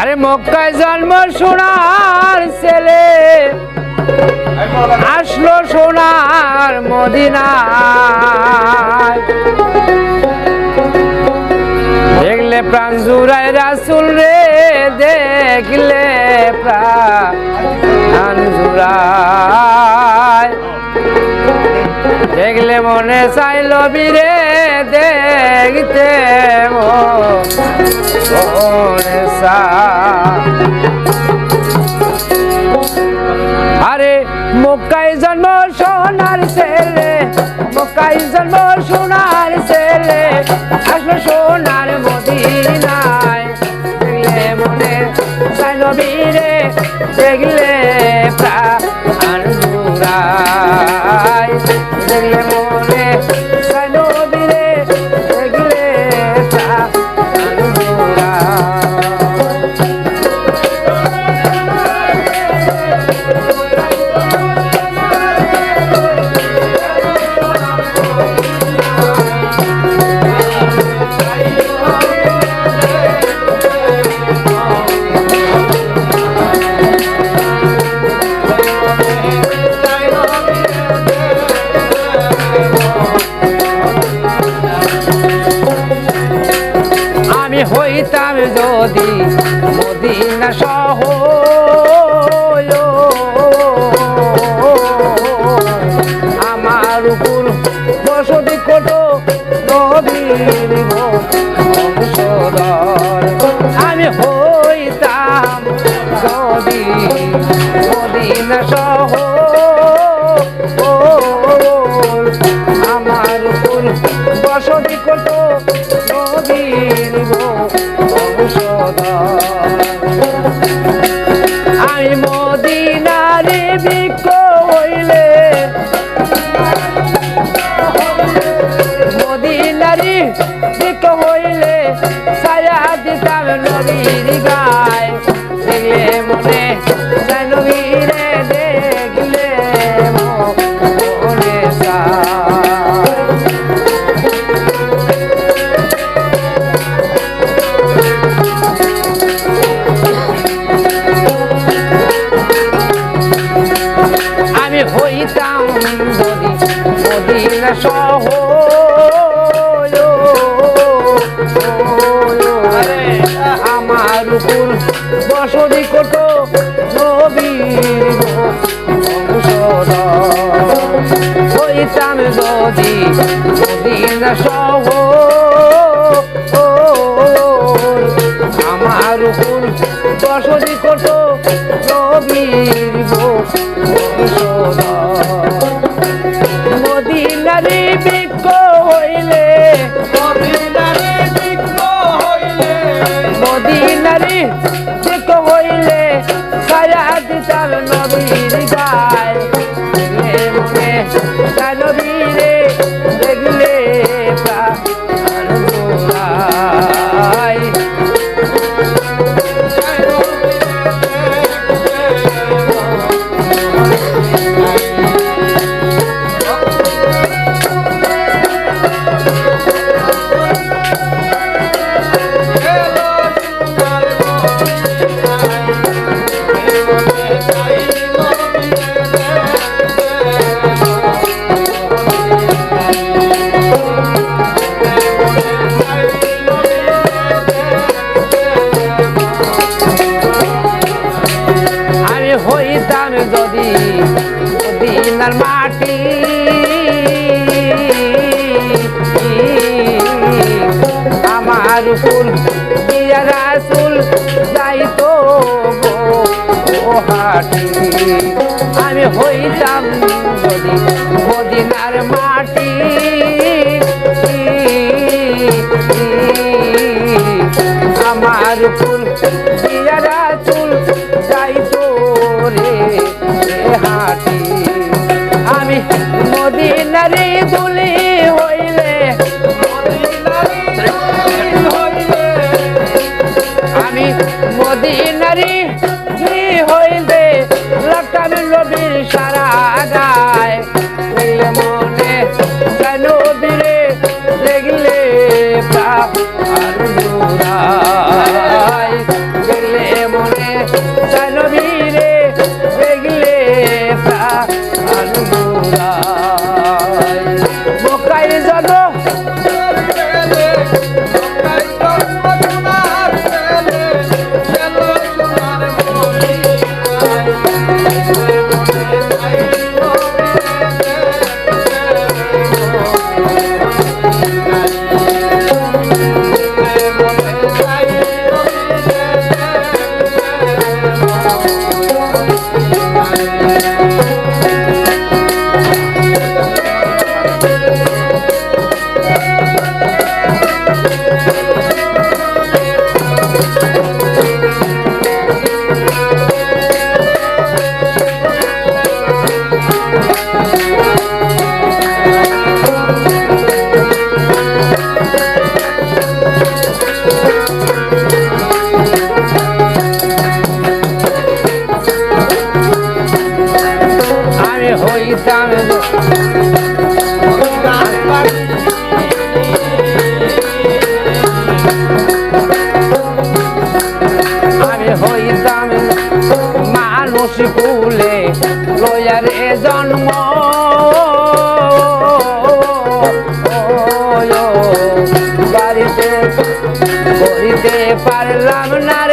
আরে মক্কায় জন্ম সোনার ছেলে। আসলো সোনার মদিনায়। দেখলে প্রাণ জুড়ায় রাসুল রে, দেখলে প্রাণ জুড়ায়। দেখলে মনে চাইল বীরে দেখতে মনে আরে মক্কাই জন্ম সোনার ছেলে মক্কাই জন্ম সোনার ছেলে আসলো সোনার মদিনায়। দেখলে মনে চাইল বীরে, দেখলে প্রাণ। দেখলে মনে সহ আমার উপর বসতি কত নবীর বংশধর। আমি হইতাম যদি মদিনা সহ কত নবীর হইতাম যদি মদিনা সহ আমার উপর বসতি কত নবীর মদিনার মাটি। আমার ফুল রাসুল যাইতো তো হাটি। আমি হইতাম মদিনার মাটি। মদিনারে আমি বাড়িতে করিতে পারলাম না